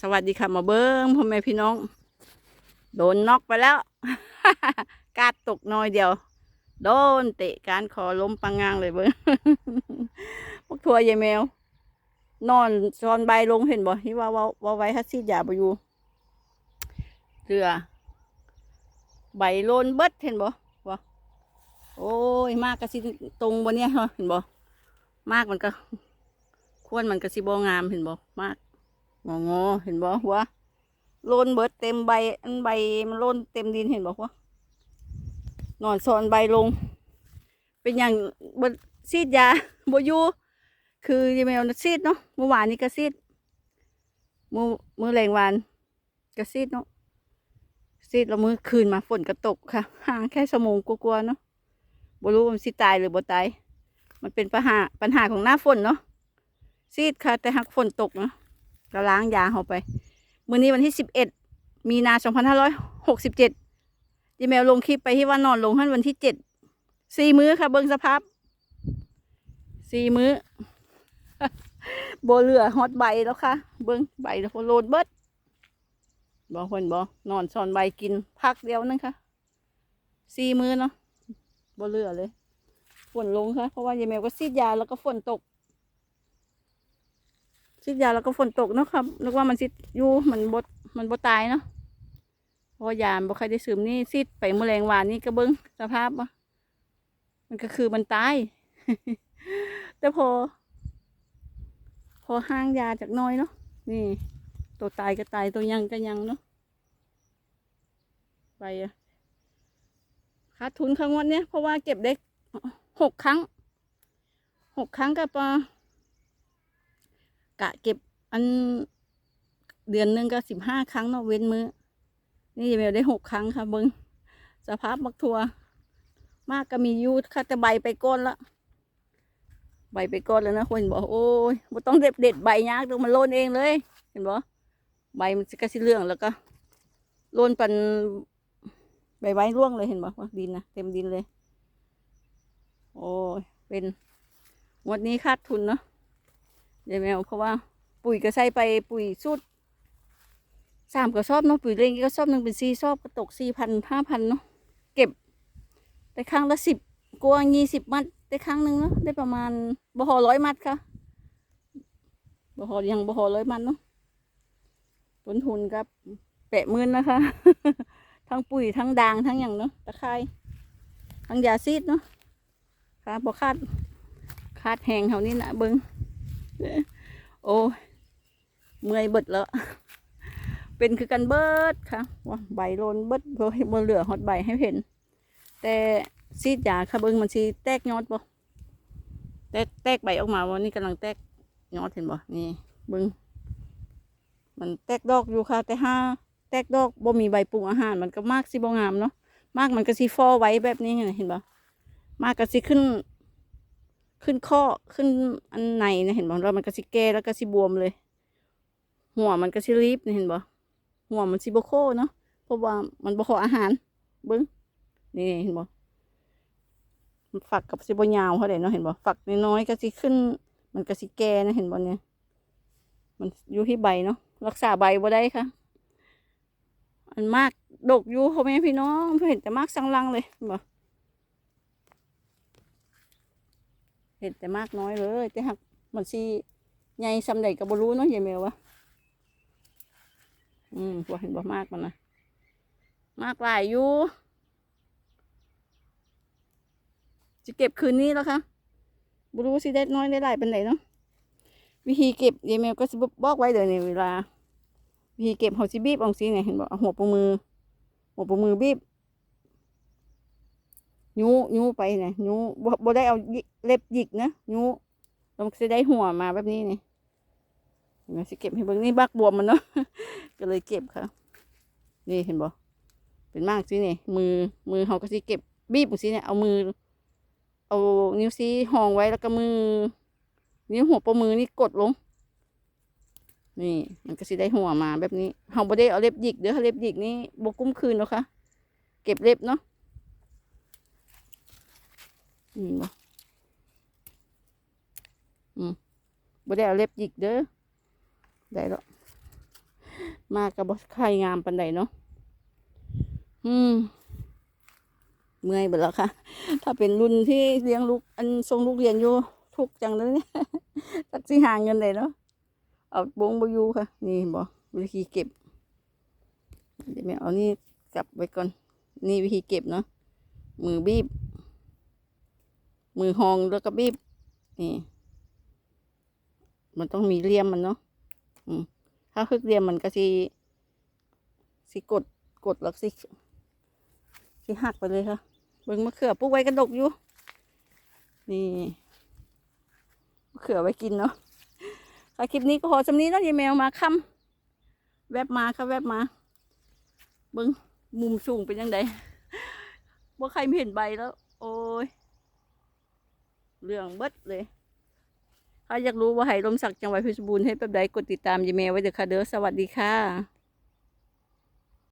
สวัสดีค่ะมาเบิ้งพ่อแม่พี่น้อง โดนน็อกไปแล้ว กาดตกน้อยเดียว โดนเตะการคอล้มปังงางเลยเบิ้งพวกทัวร์ยายแมว นอนซอนใบลงเห็นบ่ที่ว่าว่าว่าไว้ฮัสซีดยาบอยู่เรือใบโลนเบิดเห็นบ่บ่โอ้ย มากกระสิตรงบนเนี้ยเห็นบ่มากมันก็ ควรมันก็สิบ่งามเห็นบ่มาก งองอเห็นบ่หัวโลนเบิดเต็มใบ อันใบมันโลนเต็มดินเห็นบ่หัวนอนซอนใบลง เป็นอย่างบซีดยาบอยู่คือยายแมวน่ะซีดเนาะเมื่อวานนี้ก็ซีดมือมือแรงวานก็ซีดเนาะซีดแล้วมือคืนมาฝนก็ตกค่ะห่างแค่ชั่วโมงกลัวๆเนาะบ่รู้ว่ามันสิตายหรือบ่ตาย มันเป็นปัญหาปัญหาของหน้าฝนเนาะซีดค่ะ แต่หักฝนตกเนาะ ก็ล้างยาเขาไปมื้อนี้วันที่สิบเอ็ดมีนาสองพันห้าร้อยหกสิบเจ็ดยีเมลลงคลิปไปที่ว่านอนลงให้วันที่เจ็ดสี่มื้อค่ะ เบิ้งสภาพสี่มื้อโบเหลือฮอตใบแล้วค่ะ เบิ้งใบแล้วโลดเบิดบอกคนบอกนอนซอนใบกินพักเดียวนึงค่ะสี่มื้อเนาะโบเหลือเลย ฝนลงค่ะ เพราะว่ายายแมวก็ซีดยาแล้วก็ฝนตก ซีดยาแล้วก็ฝนตกเนาะครับนึกว่ามันซีดอยู่มันบดมันบดตายเนาะเพราะยามบ่ใครได้ซึมนี่ซีดไปแมลงวานนี่ก็เบิ้งสภาพวะมันก็คือมันตาย แต่พอ พอห้างยาจากน้อยเนาะนี่ ตัวตายก็ตายตัวยังก็ยังเนาะไปอะขาดทุนครั้งวันเนี้ยเพราะว่าเก็บได้หกครั้งหกครั้งกับปะ กะเก็บอันเดือนหนึ่งก็สิบห้าครั้งเนาะเว้นมือ้อ นี่ยายเมลได้หกครั้งค่ะเบิงสภาพมักทัว มากก็มียูดค่ะแต่ใบไปก้นละใบไปก้นแล้วนะคนบอกโอ้ยบ่ต้องเด็ดเด็ดใบยากตรงมันโลนเองเลย เห็นบ่ใบมันก็สิเรื่องแล้วก็โลนปันใบไม้ร่วงเลยเห็นบ่ว่าดินนะเต็มดินเลย โอ้ยเป็นงวดนี้ขาดทุนเนาะ ยายวแมวเพราะว่าปุ๋ยก็ใส่ไปปุ๋ยสุดสามกระสอบเนาะปุ๋ยเล็กก็สอบหนึ่งเป็นสี่สอบก็ตกสี่พันห้าพันเนาะเก็บได้ครั้งละสิบกว่ายี่สิบมัดได้ครั้งหนึ่งเนาะได้ประมาณบ่หอร้อยมัดค่ะบ่หอยังบ่หอร้อยมัดเนาะต้นทุนครับแปะมื่นนะคะ ทั้งปุ๋ยทั้งด่างทั้งอย่างเนาะตะไคร้ทั้งยาซีดเนาะค่ะบ่คาดคาดแหงเท่านี้นะเบิง โอ้เมื่อยเบิดแล้ว เป็นคือกันเบิดค่ะว่าใบโลนเบิดเพราะบนเหลือฮอตใบให้เห็น แต่ซีดยาค่ะเบิ้งมันสีแตกยอดบ่แตกแตกใบออกมาวันนี้กำลังแตกยอดเห็นบ่นี่เบิ้งมันแตกดอกอยู่ค่ะ แต่ห้าแตกดอกบ่มีใบปรุงอาหาร มันก็มากสิบ่งามเนาะมากมันก็สิฟอไว้แบบนี้ไงเห็นบ่มากก็สิขึ้น ขึ้นข้อขึ้นอันในนะเห็นบอกว่ามันก็สิแก่แล้วก็สิบวมเลย หัวมันก็สิรีบนะเห็นบ่หัวมันสิบโคเนาะเพราะว่ามันบ่ขออาหาร เบิ้งนี่เห็นบ่มันฝักกับสิบยาวเท่าไหร่เนาะเห็นบ่ฝักน้อยก็สิขึ้น มันก็สิแก่นะเห็นบ่เนี่ย มันอยู่ที่ใบเนาะรักษาใบบ่ได้ค่ะ อันมากดกอยู่พ่อแม่พี่น้องเห็นแต่มากสังลังเลยเห็น เห็นแต่มากน้อยเลย แต่หักมันสิใหญ่ซำใดก็บ่รู้เนาะยายแมววะอืมบ่เห็นบ่มากมันนะมากหลายอยู่ จะเก็บคืนนี้แล้วค่ะบรู้สิได้น้อยได้หลายปานใดเนาะวิธีเก็บยายแมวก็สิบอกไว้เดี๋ยวในเวลาวิธีเก็บเฮาสิบีบองสิเนี่ยเห็นบ่เอาหัวปมือหัวปมือบีบ ยูยูไปนี่ยยูบ่บได้เอาเล็บหยิกนะยูเราจะได้หัวมาแบบนี้นี่เห็นไหมสิเก็บให้เบิ่งนี่บักบวมมันเนาะก็เลยเก็บค่ะ นี่เห็นบ่เป็นมากสิเนี่ยมือมือเขาก็สิเก็บบีบสิเนี่ยเอามือ เอานิ้วซีห้องไว้แล้วก็มือ นิ้วหัวปมือนี่กดลง นี่ มันก็สิได้หัวมาแบบนี้เขาบ่ได้เอาเล็บหยิกเด้อเล็บหยิกนี่บ่กุ้มคืนหรอกค่ะ เก็บเล็บเนาะ อืมบ่อืมบ่ได้เอาเล็บหยิกเด้อได้แล้วมากกับบไข่งามปันใดเนาะ อืม เมื่อยไปแล้วค่ะ ถ้าเป็นรุ่นที่เลี้ยงลูก อันทรงลูกเรียนอยู่ ทุกจังเลยเนี่ยตักสิหางเงินเลยเนาะ เอาบงบอยูค่ะ นี่บอกวิธีเก็บ เดี๋ยวแม่เอานี่กลับไว้ก่อน นี่วิธีเก็บเนาะ มือบีบ มือหองแล้วก็บีบนี่มันต้องมีเลี่ยมมันเนาะถ้าคึกเลี่ยมมันก็สิสิกดกดแล้วสิสิหักไปเลยค่ะเบิ่งมะเขือปลูกไว้กระดกอยู่ นี่มะเขือไว้กินเนาะค่ะคลิปนี้ก็ขอสำนี้เนาะยายแมวมาค่ำแวบมาค่ะแวบมา เบิ่งมุมสูงเป็นยังไงว่าใครไม่เห็นใบแล้ว โอ้ย เรื่องเบิดเลย ถ้าอยากรู้ว่าไหลมสักจังหวัดเพชรบูรณ์ให้แบบใดกดติดตามยีเมลไว้เด้อค่ะเด้อสวัสดีค่ะ